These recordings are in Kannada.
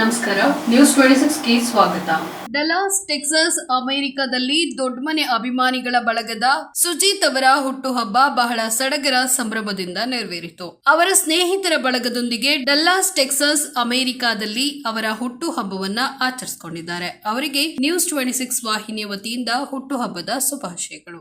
ನಮಸ್ಕಾರ ನ್ಯೂಸ್ ಟ್ವೆಂಟಿ ಸಿಕ್ಸ್ಗೆ ಸ್ವಾಗತ. ಡಲಾಸ್ ಟೆಕ್ಸಾಸ್ ಅಮೆರಿಕದಲ್ಲಿ ದೊಡ್ಡಮನೆ ಅಭಿಮಾನಿಗಳ ಬಳಗದ ಸುಜೀತ್ ಅವರ ಹುಟ್ಟುಹಬ್ಬ ಬಹಳ ಸಡಗರ ಸಂಭ್ರಮದಿಂದ ನೆರವೇರಿತು. ಅವರ ಸ್ನೇಹಿತರ ಬಳಗದೊಂದಿಗೆ ಡಲ್ಲಾಸ್ ಟೆಕ್ಸಾಸ್ ಅಮೆರಿಕಾದಲ್ಲಿ ಅವರ ಹುಟ್ಟುಹಬ್ಬವನ್ನ ಆಚರಿಸಿಕೊಂಡಿದ್ದಾರೆ. ಅವರಿಗೆ ನ್ಯೂಸ್ ಟ್ವೆಂಟಿ ಸಿಕ್ಸ್ ವಾಹಿನಿಯ ವತಿಯಿಂದ ಹುಟ್ಟುಹಬ್ಬದ ಶುಭಾಶಯಗಳು.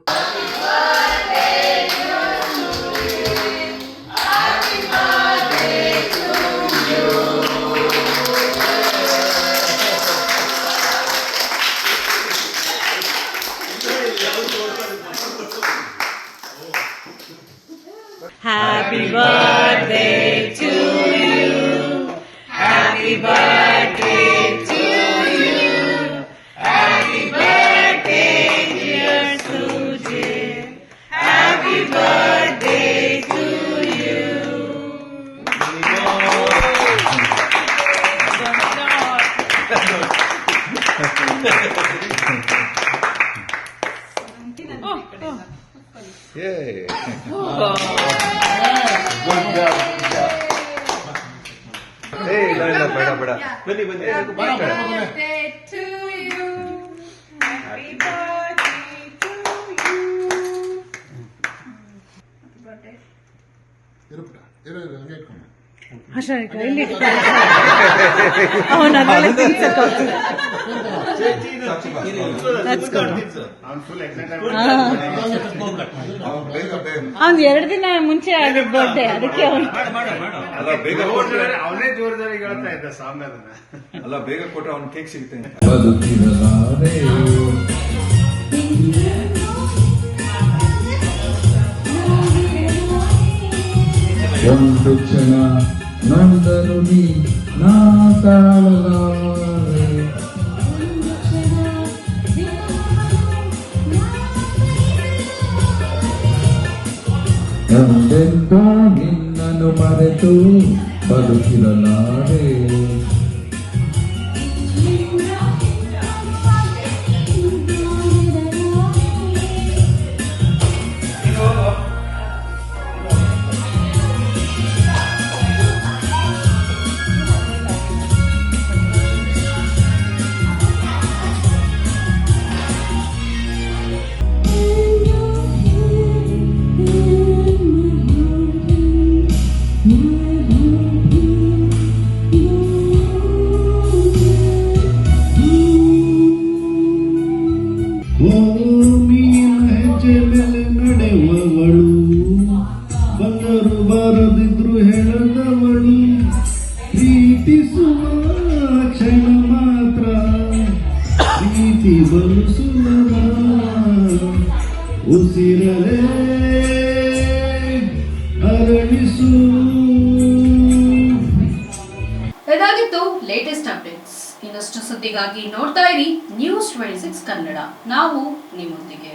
Happy birthday to you. Happy birthday to you. Happy birthday, dear Suji. Happy birthday to you. Oh, oh. Yay. ಏಯ್ ಇಲ್ಲ ಇಲ್ಲ ಬೇಡ ಬೇಡ ಬನ್ನಿ ಬನ್ನಿ ಬೇಡ Happy birthday to you. ಇರು ಪುಟ್ಟ ಇರು ಇರು ಹಂಗೆ ಇಟ್ಕೊಂಡು ಅವ್ನು ಬೇಗ ಅವ್ನ್ ಎರಡು ದಿನ ಮುಂಚೆ ಆಗಿದ್ ಬರ್ಡೇ ಅದಕ್ಕೆ ಅವನು ಜೋರದಾರಿ ಹೇಳ್ತಾ ಇದ್ದ ಅಲ್ಲ ಬೇಗ ಕೊಟ್ರೆ ಅವ್ನು ಕೇಕ್ ಸಿಗುತ್ತೆ ಒಂದು ಕ್ಷಣ ನಂದನು ನೀ ನಾ ತಾಳಲಾರೆ. ಎಂದೆಂದೋ ನಿನ್ನನ್ನು ಮರೆತು ಬದುಕಿರಲಾರೆ ಪ್ರೀತಿಸುವ ಕ್ಷಣ ಮಾತ್ರ ಪ್ರೀತಿ ಸುಲಭ ಉಸಿರಲೇ ಅರಳಿಸು ಇದಾಗಿತ್ತು ಲೇಟೆಸ್ಟ್ ಅಪ್ಡೇಟ್ಸ್ ಇನ್ನಷ್ಟು ಸುದ್ದಿಗಾಗಿ ನೋಡ್ತಾ ಇರಿ ನ್ಯೂಸ್ ಟ್ವೆಂಟಿ ಸಿಕ್ಸ್ ಕನ್ನಡ. ನಾವು ನಿಮ್ಮೊಂದಿಗೆ.